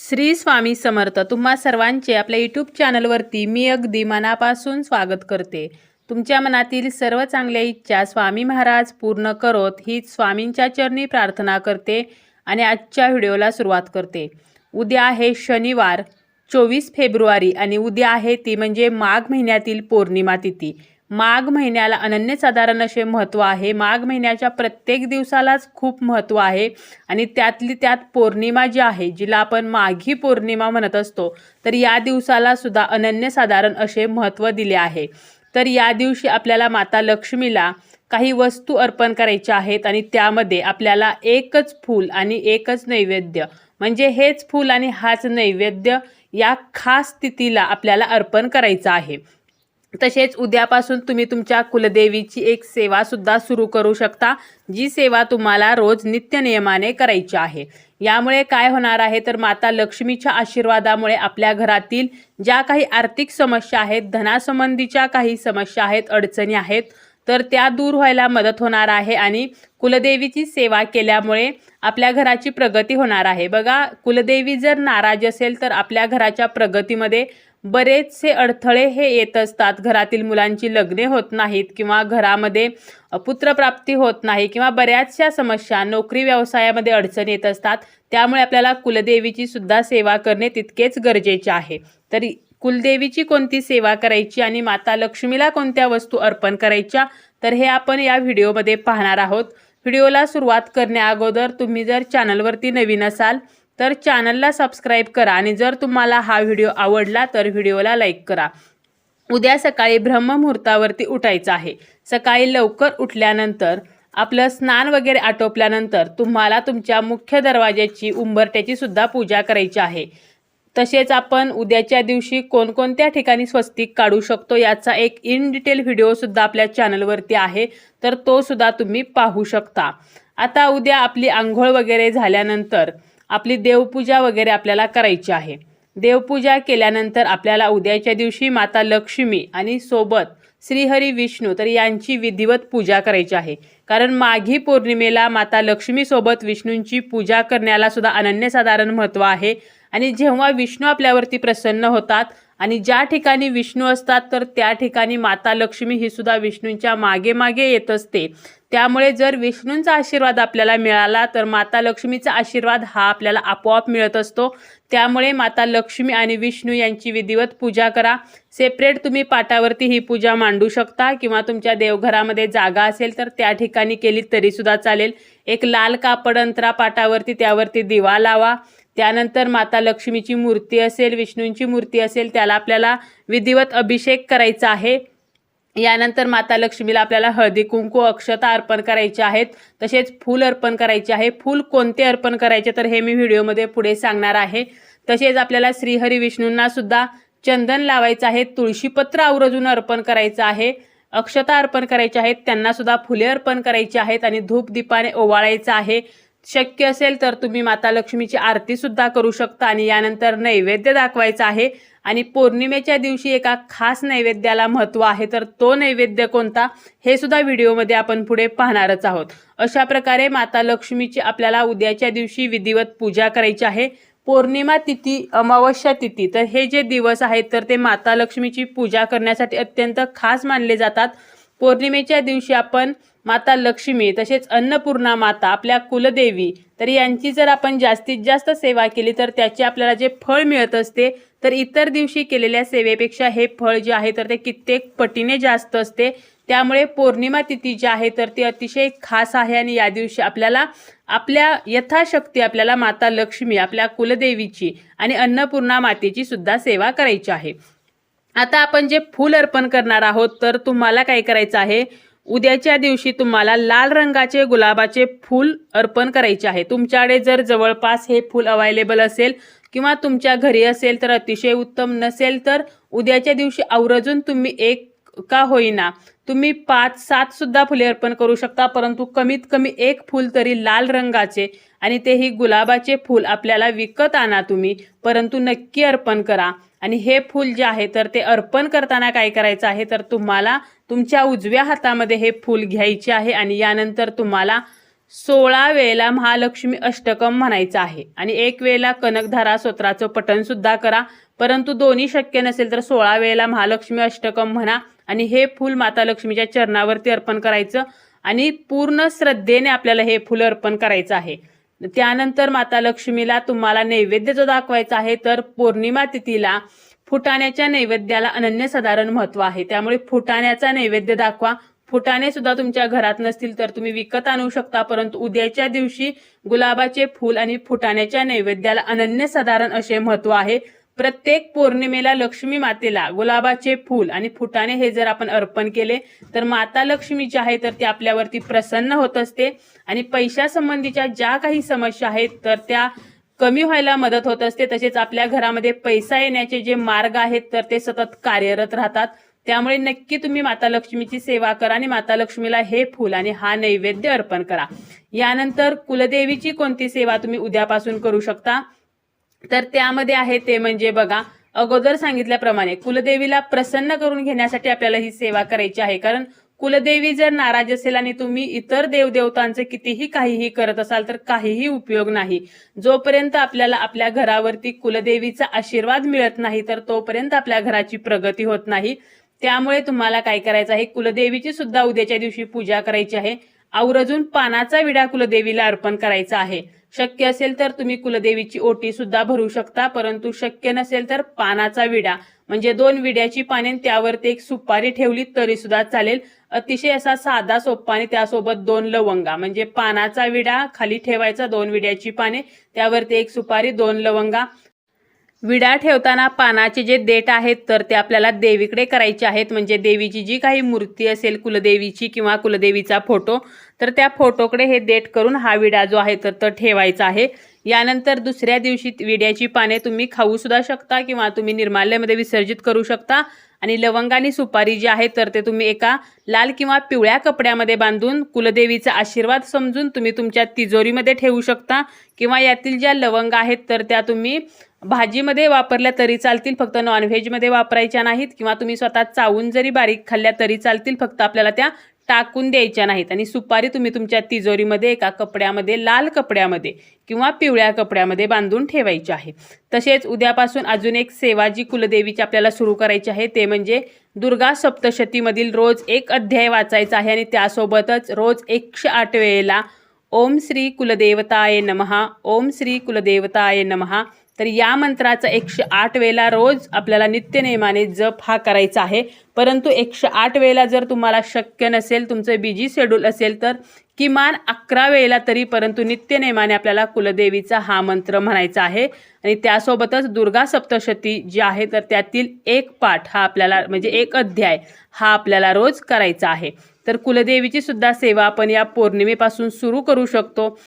श्री स्वामी समर्थ. तुम्हा सर्वांचे आपल्या यूट्यूब चॅनलवरती मी अगदी मनापासून स्वागत करते. तुमच्या मनातील सर्व चांगल्या इच्छा स्वामी महाराज पूर्ण करोत हीच स्वामींच्या चरणी प्रार्थना करते आणि आजच्या व्हिडिओला सुरुवात करते. उद्या आहे शनिवार चोवीस फेब्रुवारी आणि उद्या आहे ती म्हणजे माघ महिन्यातील पौर्णिमा तिथी. माघ महिन्याला अनन्यसाधारण असे महत्त्व आहे. माघ महिन्याच्या प्रत्येक दिवसालाच खूप महत्त्व आहे. आणि त्यातली त्यात पौर्णिमा जी आहे जिला आपण माघी पौर्णिमा म्हणत असतो तर या दिवसाला सुद्धा अनन्यसाधारण असे महत्त्व दिले आहे. तर या दिवशी आपल्याला माता लक्ष्मीला काही वस्तू अर्पण करायच्या आहेत आणि त्यामध्ये आपल्याला एकच फूल आणि एकच नैवेद्य. म्हणजे हेच फूल आणि हाच नैवेद्य या खास तिथीला आपल्याला अर्पण करायचं आहे. तसेच उद्यापासून तुम्ही तुमच्या कुलदेवीची एक सेवा सुद्धा सुरू करू शकता जी सेवा तुम्हाला रोज नित्य नियमाने करायची आहे. यामुळे काय होणार आहे तर माता लक्ष्मीच्या आशीर्वादामुळे आपल्या घरातील ज्या काही आर्थिक समस्या आहेत धनासंबंधीच्या काही समस्या आहेत अडचणी आहेत तर त्या दूर व्हायला मदत होणार आहे आणि कुलदेवीची सेवा केल्यामुळे आपल्या घराची प्रगती होणार आहे. बघा कुलदेवी जर नाराज असेल तर आपल्या घराच्या प्रगतीमध्ये बरेचसे अडथळे हे येत असतात. घरातील मुलांची लग्ने होत नाहीत किंवा घरामध्ये पुत्रप्राप्ती होत नाही किंवा बऱ्याचशा समस्या नोकरी व्यवसायामध्ये अडचण येत असतात. त्यामुळे आपल्याला कुलदेवीची सुद्धा सेवा करणे तितकेच गरजेचे आहे. तरी कुलदेवीची कोणती सेवा करायची आणि माता लक्ष्मीला कोणत्या वस्तू अर्पण करायच्या? तर हे आपण या व्हिडिओमध्ये पाहणार आहोत. व्हिडिओला सुरुवात करण्याअगोदर तुम्ही जर चॅनलवरती नवीन असाल तर चॅनलला सबस्क्राईब करा आणि जर तुम्हाला हा व्हिडिओ आवडला तर व्हिडिओला लाईक करा. उद्या सकाळी ब्रह्ममुहूर्तावरती उठायचं आहे. सकाळी लवकर उठल्यानंतर आपलं स्नान वगैरे आटोपल्यानंतर तुम्हाला तुमच्या मुख्य दरवाज्याची उंबरट्याची सुद्धा पूजा करायची आहे. तसेच आपण उद्याच्या दिवशी कोणकोणत्या ठिकाणी स्वस्तिक काढू शकतो याचा एक इन डिटेल व्हिडिओसुद्धा आपल्या चॅनलवरती आहे. तर तो सुद्धा तुम्ही पाहू शकता. आता उद्या आपली आंघोळ वगैरे झाल्यानंतर आपली देवपूजा वगैरे आपल्याला करायची आहे. देवपूजा केल्यानंतर आपल्याला उद्याच्या दिवशी माता लक्ष्मी आणि सोबत श्रीहरी विष्णू तर यांची विधिवत पूजा करायची आहे. कारण माघी पौर्णिमेला माता लक्ष्मीसोबत विष्णूंची पूजा करण्याला सुद्धा अनन्यसाधारण महत्त्व आहे. आणि जेव्हा विष्णू आपल्यावरती प्रसन्न होतात आणि ज्या ठिकाणी विष्णू असतात तर त्या ठिकाणी माता लक्ष्मी ही सुद्धा विष्णूंच्या मागे मागे येत असते. त्यामुळे जर विष्णूंचा आशीर्वाद आपल्याला मिळाला तर माता लक्ष्मीचा आशीर्वाद हा आपल्याला आपोआप मिळत असतो. त्यामुळे माता लक्ष्मी आणि विष्णू यांची विधिवत पूजा करा. सेपरेट तुम्ही पाटावरती ही पूजा मांडू शकता किंवा तुमच्या देवघरामध्ये जागा असेल तर त्या ठिकाणी केली तरीसुद्धा चालेल. एक लाल कापड अंतरा पाटावरती त्यावरती दिवा लावा. त्यानंतर माता लक्ष्मीची मूर्ती असेल विष्णूंची मूर्ती असेल त्याला आपल्याला विधिवत अभिषेक करायचा आहे. यानंतर माता लक्ष्मीला आपल्याला हळदी कुंकू अक्षता अर्पण करायचे आहेत. तसेच फूल अर्पण करायचे आहे. फूल कोणते अर्पण करायचे तर हे मी व्हिडिओमध्ये पुढे सांगणार आहे. तसेच आपल्याला श्रीहरी विष्णूंना सुद्धा चंदन लावायचं आहे. तुळशीपत्र आवर्जून अर्पण करायचं आहे. अक्षता अर्पण करायची आहेत. त्यांना सुद्धा फुले अर्पण करायची आहेत आणि धूप दीपाने ओवाळायचं आहे. शक्य असेल तर तुम्ही माता लक्ष्मीची आरती सुद्धा करू शकता आणि यानंतर नैवेद्य दाखवायचा आहे. आणि पौर्णिमेच्या दिवशी एका खास नैवेद्याला महत्त्व आहे तर तो नैवेद्य कोणता? हे सुद्धा व्हिडिओमध्ये आपण पुढे पाहणारच आहोत. अशा प्रकारे माता लक्ष्मीची आपल्याला उद्याच्या दिवशी विधिवत पूजा करायची आहे. पौर्णिमा तिथी अमावस्या तिथी तर हे जे दिवस आहेत तर ते माता लक्ष्मीची पूजा करण्यासाठी अत्यंत खास मानले जातात. पौर्णिमेच्या दिवशी आपण माता लक्ष्मी तसेच अन्नपूर्णा माता आपल्या कुलदेवी तर यांची जर आपण जास्तीत जास्त सेवा केली तर त्याचे आपल्याला जे फळ मिळत असते तर इतर दिवशी केलेल्या सेवेपेक्षा हे फळ जे आहे तर ते कित्येक पटीने जास्त असते. त्यामुळे पौर्णिमा तिथी जी आहे तर ती अतिशय खास आहे आणि या दिवशी आपल्याला आपल्या यथाशक्ती आपल्याला माता लक्ष्मी आपल्या कुलदेवीची आणि अन्नपूर्णा मातेची सुद्धा सेवा करायची आहे. आता आपण जे फूल अर्पण करणार आहोत तर तुम्हाला काय करायचं आहे? उद्याच्या दिवशी तुम्हाला लाल रंगाचे गुलाबाचे फूल अर्पण करायचे आहे. तुमच्याकडे जर जवळपास हे फूल अवेलेबल असेल किंवा तुमच्या घरी असेल तर अतिशय उत्तम नसेल तर उद्याच्या दिवशी आवर्जून तुम्ही एक का होईना तुम्ही पाच सात सुद्धा फुले अर्पण करू शकता परंतु कमीत कमी एक फूल तरी लाल रंगाचे आणि तेही गुलाबाचे फूल आपल्याला विकत आणा तुम्ही परंतु नक्की अर्पण करा. आणि हे फूल जे आहे तर ते अर्पण करताना काय करायचं आहे तर तुम्हाला तुमच्या उजव्या हातामध्ये हे फूल घ्यायचे आहे आणि यानंतर तुम्हाला सोळा वेळेला महालक्ष्मी अष्टकम म्हणायचं आहे. आणि एक वेळेला कनकधारा स्तोत्राचं पठणसुद्धा करा परंतु दोन्ही शक्य नसेल तर सोळा वेळेला महालक्ष्मी अष्टकम म्हणा आणि हे फूल माता लक्ष्मीच्या चरणावरती अर्पण करायचं आणि पूर्ण श्रद्धेने आपल्याला हे फूल अर्पण करायचं आहे. त्यानंतर माता लक्ष्मीला तुम्हाला नैवेद्य जो दाखवायचा आहे तर पौर्णिमा तिथीला फुटाण्याच्या नैवेद्याला अनन्यसाधारण महत्त्व आहे. त्यामुळे फुटाण्याचा नैवेद्य दाखवा. फुटाणे सुद्धा तुमच्या घरात नसतील तर तुम्ही विकत आणू शकता परंतु उद्याच्या दिवशी गुलाबाचे फूल आणि फुटाण्याच्या नैवेद्याला अनन्यसाधारण असे महत्त्व आहे. प्रत्येक पौर्णिमेला लक्ष्मी मातेला गुलाबाचे फूल आणि फुटाणे हे जर आपण अर्पण केले तर माता लक्ष्मी जी आहे तर ती आपल्यावरती प्रसन्न होत असते. आणि पैशासंबंधीच्या ज्या काही समस्या आहेत तर त्या कमी व्हायला मदत होत असते. तसेच आपल्या घरामध्ये पैसा येण्याचे जे मार्ग आहेत तर ते सतत कार्यरत राहतात. त्यामुळे नक्की तुम्ही माता लक्ष्मीची सेवा करा आणि माता लक्ष्मीला हे फूल आणि हा नैवेद्य अर्पण करा. यानंतर कुलदेवीची कोणती सेवा तुम्ही उद्यापासून करू शकता? तर त्यामध्ये आहे ते म्हणजे बघा अगोदर सांगितल्याप्रमाणे कुलदेवीला प्रसन्न करून घेण्यासाठी आपल्याला ही सेवा करायची आहे. कारण कुलदेवी जर नाराज असेल आणि तुम्ही इतर देवदेवतांचे कितीही काहीही करत असाल तर काहीही उपयोग नाही. जोपर्यंत आपल्याला आपल्या घरावरती कुलदेवीचा आशीर्वाद मिळत नाही तर तोपर्यंत आपल्या घराची प्रगती होत नाही. त्यामुळे तुम्हाला काय करायचं आहे? कुलदेवीची सुद्धा उद्याच्या दिवशी पूजा करायची आहे. आवर्जून पानाचा विडा कुलदेवीला अर्पण करायचा आहे. शक्य असेल तर तुम्ही कुलदेवीची ओटी सुद्धा भरू शकता परंतु शक्य नसेल तर पानाचा विडा म्हणजे दोन विड्याची पाने आणि त्यावरती एक सुपारी ठेवली तरी सुद्धा चालेल. अतिशय असा साधा सोप्पा आणि त्यासोबत दोन लवंगा म्हणजे पानाचा विडा खाली ठेवायचा दोन विड्याची पाने त्यावरती एक सुपारी दोन लवंगा. विडा ठेवताना पानाचे जे देठ आहेत तर ते आपल्याला देवीकडे करायचे आहेत. म्हणजे देवीची जी काही मूर्ती असेल कुलदेवीची किंवा कुलदेवीचा फोटो तर त्या फोटोकडे हे देठ करून हा विडा जो आहे तर तो ठेवायचा आहे. यानंतर दुसऱ्या दिवशी विड्याची पाने तुम्ही खाऊ सुद्धा शकता किंवा तुम्ही निर्माल्यामध्ये विसर्जित करू शकता. आणि लवंग आणि सुपारी जी आहे तर ते तुम्ही एका लाल किंवा पिवळ्या कपड्यामध्ये बांधून कुलदेवीचा आशीर्वाद समजून तुम्ही तुमच्या तिजोरीमध्ये ठेवू शकता. किंवा यातील ज्या लवंग आहेत तर त्या तुम्ही भाजीमध्ये वापरल्या तरी चालतील फक्त नॉनव्हेजमध्ये वापरायच्या नाहीत किंवा तुम्ही स्वतः चावून जरी बारीक खाल्ल्या तरी चालतील फक्त आपल्याला त्या टाकून द्यायच्या नाहीत. आणि सुपारी तुम्ही तुमच्या तिजोरीमध्ये एका कपड्यामध्ये लाल कपड्यामध्ये किंवा पिवळ्या कपड्यामध्ये बांधून ठेवायची आहे. तसेच उद्यापासून अजून एक सेवाजी कुलदेवीची आपल्याला सुरू करायची आहे ते म्हणजे दुर्गा सप्तशतीमधील रोज एक अध्याय वाचायचा आहे आणि त्यासोबतच रोज एकशे आठ वेळेला ओम श्री कुलदेवताय नमहा ओम श्री कुलदेवताय नमहा तर या मंत्राचा एकशे आठ वेळेला रोज आपल्याला नित्यनेमाने जप हा करायचा आहे. परंतु एकशे आठ वेळेला जर तुम्हाला शक्य नसेल तुमचं बिजी शेड्यूल असेल तर किमान अकरा वेळेला तरी परंतु नित्यनेमाने आपल्याला कुलदेवीचा हा मंत्र म्हणायचा आहे. आणि त्यासोबतच दुर्गा सप्तशती जी आहे तर त्यातील एक पाठ हा आपल्याला म्हणजे एक अध्याय हा आपल्याला रोज करायचा आहे. तर कुलदेवीची सुद्धा सेवा आपण या पौर्णिमेपासून सुरू करू शकतो.